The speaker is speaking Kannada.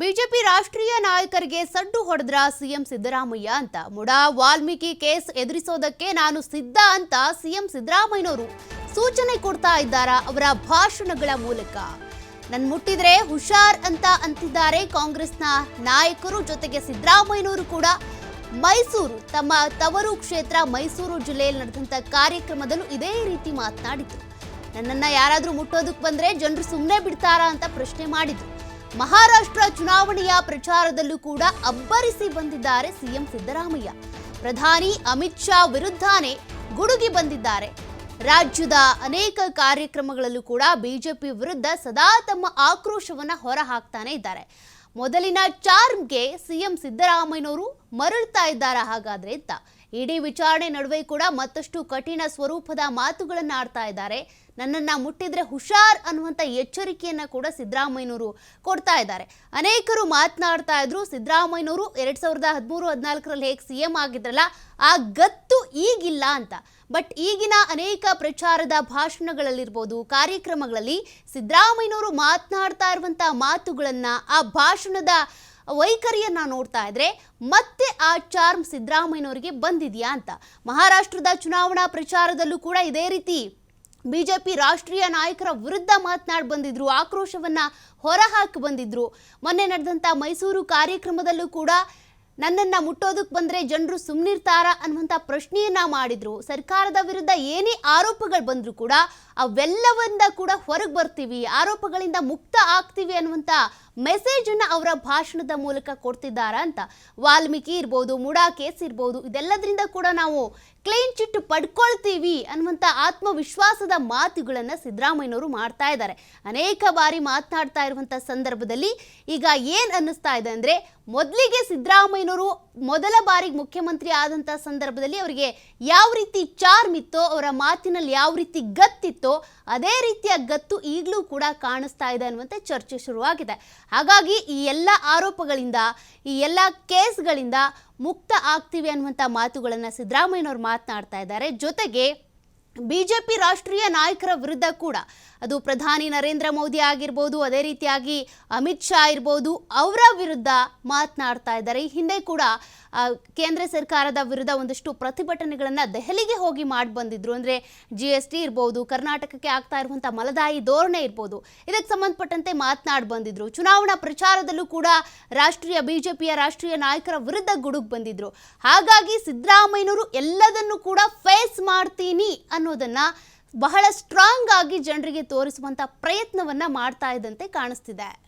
ಬಿಜೆಪಿ ರಾಷ್ಟ್ರೀಯ ನಾಯಕರಿಗೆ ಸಡ್ಡು ಹೊಡೆದ್ರ ಸಿಎಂ ಸಿದ್ದರಾಮಯ್ಯ ಅಂತ. ಮುಡಾ ವಾಲ್ಮೀಕಿ ಕೇಸ್ ಎದುರಿಸೋದಕ್ಕೆ ನಾನು ಸಿದ್ಧ ಅಂತ ಸಿಎಂ ಸಿದ್ದರಾಮಯ್ಯನವರು ಸೂಚನೆ ಕೊಡ್ತಾ ಇದ್ದಾರ ಅವರ ಭಾಷಣಗಳ ಮೂಲಕ. ನನ್ ಮುಟ್ಟಿದ್ರೆ ಹುಷಾರ್ ಅಂತ ಅಂತಿದ್ದಾರೆ ಕಾಂಗ್ರೆಸ್ನ ನಾಯಕರು, ಜೊತೆಗೆ ಸಿದ್ದರಾಮಯ್ಯನವರು ಕೂಡ. ಮೈಸೂರು ತಮ್ಮ ತವರು ಕ್ಷೇತ್ರ ಮೈಸೂರು ಜಿಲ್ಲೆಯಲ್ಲಿ ನಡೆದಂಥ ಕಾರ್ಯಕ್ರಮದಲ್ಲೂ ಇದೇ ರೀತಿ ಮಾತನಾಡಿದ್ರು. ನನ್ನನ್ನ ಯಾರಾದರೂ ಮುಟ್ಟೋದಕ್ಕೆ ಬಂದ್ರೆ ಜನರು ಸುಮ್ಮನೆ ಬಿಡ್ತಾರಾ ಅಂತ ಪ್ರಶ್ನೆ ಮಾಡಿದ್ರು. ಮಹಾರಾಷ್ಟ್ರ ಚುನಾವಣೆಯ ಪ್ರಚಾರದಲ್ಲೂ ಕೂಡ ಅಬ್ಬರಿಸಿ ಬಂದಿದ್ದಾರೆ ಸಿಎಂ ಸಿದ್ದರಾಮಯ್ಯ. ಪ್ರಧಾನಿ ಅಮಿತ್ ಶಾ ವಿರುದ್ಧನೇ ಗುಡುಗಿ ಬಂದಿದ್ದಾರೆ. ರಾಜ್ಯದ ಅನೇಕ ಕಾರ್ಯಕ್ರಮಗಳಲ್ಲೂ ಕೂಡ ಬಿಜೆಪಿ ವಿರುದ್ಧ ಸದಾ ತಮ್ಮ ಆಕ್ರೋಶವನ್ನ ಹೊರ ಹಾಕ್ತಾನೆ ಇದ್ದಾರೆ. ಮೊದಲಿನ ಚಾರ್ಮ್ಗೆ ಸಿಎಂ ಸಿದ್ದರಾಮಯ್ಯನವರು ಮರಳ್ತಾ ಇದ್ದಾರಾ ಹಾಗಾದ್ರೆ ಅಂತ. ಇಡೀ ವಿಚಾರಣೆ ನಡುವೆ ಕೂಡ ಮತ್ತಷ್ಟು ಕಠಿಣ ಸ್ವರೂಪದ ಮಾತುಗಳನ್ನ ಆಡ್ತಾ ಇದ್ದಾರೆ. ನನ್ನನ್ನ ಮುಟ್ಟಿದ್ರೆ ಹುಷಾರ್ ಅನ್ನುವಂಥ ಎಚ್ಚರಿಕೆಯನ್ನ ಕೂಡ ಸಿದ್ದರಾಮಯ್ಯನವರು ಕೊಡ್ತಾ ಇದ್ದಾರೆ. ಅನೇಕರು ಮಾತನಾಡ್ತಾ ಇದ್ರು, ಸಿದ್ದರಾಮಯ್ಯನವರು ಎರಡ್ ಸಾವಿರದ ಹದಿಮೂರು, ಹದಿನಾಲ್ಕರಲ್ಲಿ ಹೇಗೆ ಸಿ ಎಂ ಆಗಿದ್ರಲ್ಲ, ಆ ಗತ್ತು ಈಗಿಲ್ಲ ಅಂತ. ಬಟ್ ಈಗಿನ ಅನೇಕ ಪ್ರಚಾರದ ಭಾಷಣಗಳಲ್ಲಿರ್ಬೋದು, ಕಾರ್ಯಕ್ರಮಗಳಲ್ಲಿ ಸಿದ್ದರಾಮಯ್ಯನವರು ಮಾತನಾಡ್ತಾ ಇರುವಂತಹ ಮಾತುಗಳನ್ನ, ಆ ಭಾಷಣದ ವೈಖರಿಯನ್ನ ನೋಡ್ತಾ ಇದ್ರೆ ಮತ್ತೆ ಆ ಚಾರ್ಮ್ ಸಿದ್ದರಾಮಯ್ಯನವರಿಗೆ ಬಂದಿದೆಯಾ ಅಂತ. ಮಹಾರಾಷ್ಟ್ರದ ಚುನಾವಣಾ ಪ್ರಚಾರದಲ್ಲೂ ಕೂಡ ಇದೇ ರೀತಿ ಬಿಜೆಪಿ ರಾಷ್ಟ್ರೀಯ ನಾಯಕರ ವಿರುದ್ಧ ಮಾತನಾಡಿ ಬಂದಿದ್ರು, ಆಕ್ರೋಶವನ್ನ ಹೊರಹಾಕಿ ಬಂದಿದ್ರು. ಮೊನ್ನೆ ನಡೆದಂತ ಮೈಸೂರು ಕಾರ್ಯಕ್ರಮದಲ್ಲೂ ಕೂಡ ನನ್ನನ್ನ ಮುಟ್ಟೋದಕ್ಕೆ ಬಂದ್ರೆ ಜನರು ಸುಮ್ಮನಿರ್ತಾರಾ ಅನ್ನುವಂಥ ಪ್ರಶ್ನೆಯನ್ನ ಮಾಡಿದ್ರು. ಸರ್ಕಾರದ ವಿರುದ್ಧ ಏನೇ ಆರೋಪಗಳು ಬಂದರೂ ಕೂಡ ಅವೆಲ್ಲವನ್ನ ಕೂಡ ಹೊರಗೆ ಬರ್ತೀವಿ, ಆರೋಪಗಳಿಂದ ಮುಕ್ತ ಆಗ್ತೀವಿ ಅನ್ನುವಂಥ ಮೆಸೇಜ್ ಅನ್ನ ಅವರ ಭಾಷಣದ ಮೂಲಕ ಕೊಡ್ತಿದ್ದಾರ ಅಂತ. ವಾಲ್ಮೀಕಿ ಇರ್ಬೋದು, ಮುಡಾ ಕೇಸ್ ಇರ್ಬೋದು, ಇದೆಲ್ಲದರಿಂದ ಕೂಡ ನಾವು ಕ್ಲೀನ್ ಚಿಟ್ ಪಡ್ಕೊಳ್ತೀವಿ ಅನ್ನುವಂಥ ಆತ್ಮವಿಶ್ವಾಸದ ಮಾತುಗಳನ್ನು ಸಿದ್ದರಾಮಯ್ಯನವರು ಮಾಡ್ತಾ ಇದ್ದಾರೆ. ಅನೇಕ ಬಾರಿ ಮಾತನಾಡ್ತಾ ಇರುವಂಥ ಸಂದರ್ಭದಲ್ಲಿ ಈಗ ಏನು ಅನ್ನಿಸ್ತಾ ಇದೆ ಅಂದರೆ, ಮೊದಲಿಗೆ ಸಿದ್ದರಾಮಯ್ಯನವರು ಮೊದಲ ಬಾರಿಗೆ ಮುಖ್ಯಮಂತ್ರಿ ಆದಂಥ ಸಂದರ್ಭದಲ್ಲಿ ಅವರಿಗೆ ಯಾವ ರೀತಿ ಚಾರ್ಮ್ ಇತ್ತೋ, ಅವರ ಮಾತಿನಲ್ಲಿ ಯಾವ ರೀತಿ ಗತ್ತಿತ್ತೋ, ಅದೇ ರೀತಿಯ ಗತ್ತು ಈಗಲೂ ಕೂಡ ಕಾಣಿಸ್ತಾ ಇದೆ ಅನ್ನುವಂತೆ ಚರ್ಚೆ ಶುರುವಾಗಿದೆ. ಹಾಗಾಗಿ ಈ ಎಲ್ಲ ಆರೋಪಗಳಿಂದ, ಈ ಎಲ್ಲ ಕೇಸ್ಗಳಿಂದ ಮುಕ್ತ ಆಗ್ತೀವಿ ಅನ್ನುವಂಥ ಮಾತುಗಳನ್ನು ಸಿದ್ದರಾಮಯ್ಯನವರು ಮಾತನಾಡ್ತಾ ಇದ್ದಾರೆ. ಜೊತೆಗೆ ಬಿಜೆಪಿ ರಾಷ್ಟ್ರೀಯ ನಾಯಕರ ವಿರುದ್ಧ ಕೂಡ. ಅದು ಪ್ರಧಾನಿ ನರೇಂದ್ರ ಮೋದಿ ಆಗಿರ್ಬೋದು, ಅದೇ ರೀತಿಯಾಗಿ ಅಮಿತ್ ಶಾ ಇರ್ಬೋದು, ಅವರ ವಿರುದ್ಧ ಮಾತನಾಡ್ತಾ ಇದ್ದಾರೆ. ಈ ಹಿಂದೆ ಕೂಡ ಕೇಂದ್ರ ಸರ್ಕಾರದ ವಿರುದ್ಧ ಒಂದಷ್ಟು ಪ್ರತಿಭಟನೆಗಳನ್ನು ದೆಹಲಿಗೆ ಹೋಗಿ ಮಾಡಿ ಬಂದಿದ್ರು. ಅಂದರೆ ಜಿ ಎಸ್ ಟಿ ಇರ್ಬೋದು, ಕರ್ನಾಟಕಕ್ಕೆ ಆಗ್ತಾ ಇರುವಂಥ ಮಲದಾಯಿ ಧೋರಣೆ ಇರ್ಬೋದು, ಇದಕ್ಕೆ ಸಂಬಂಧಪಟ್ಟಂತೆ ಮಾತನಾಡಿ ಬಂದಿದ್ರು. ಚುನಾವಣಾ ಪ್ರಚಾರದಲ್ಲೂ ಕೂಡ ರಾಷ್ಟ್ರೀಯ ಬಿಜೆಪಿಯ ರಾಷ್ಟ್ರೀಯ ನಾಯಕರ ವಿರುದ್ಧ ಗುಡುಗ್ ಬಂದಿದ್ರು. ಹಾಗಾಗಿ ಸಿದ್ದರಾಮಯ್ಯನವರು ಎಲ್ಲದನ್ನು ಕೂಡ ಫೇಸ್ ಮಾಡ್ತೀನಿ ಅನ್ನೋದನ್ನ ಬಹಳ ಸ್ಟ್ರಾಂಗ್ ಆಗಿ ಜನರಿಗೆ ತೋರಿಸುವಂತ ಪ್ರಯತ್ನವನ್ನ ಮಾಡ್ತಾ ಇದ್ದಂತೆ ಕಾಣಿಸ್ತಿದೆ.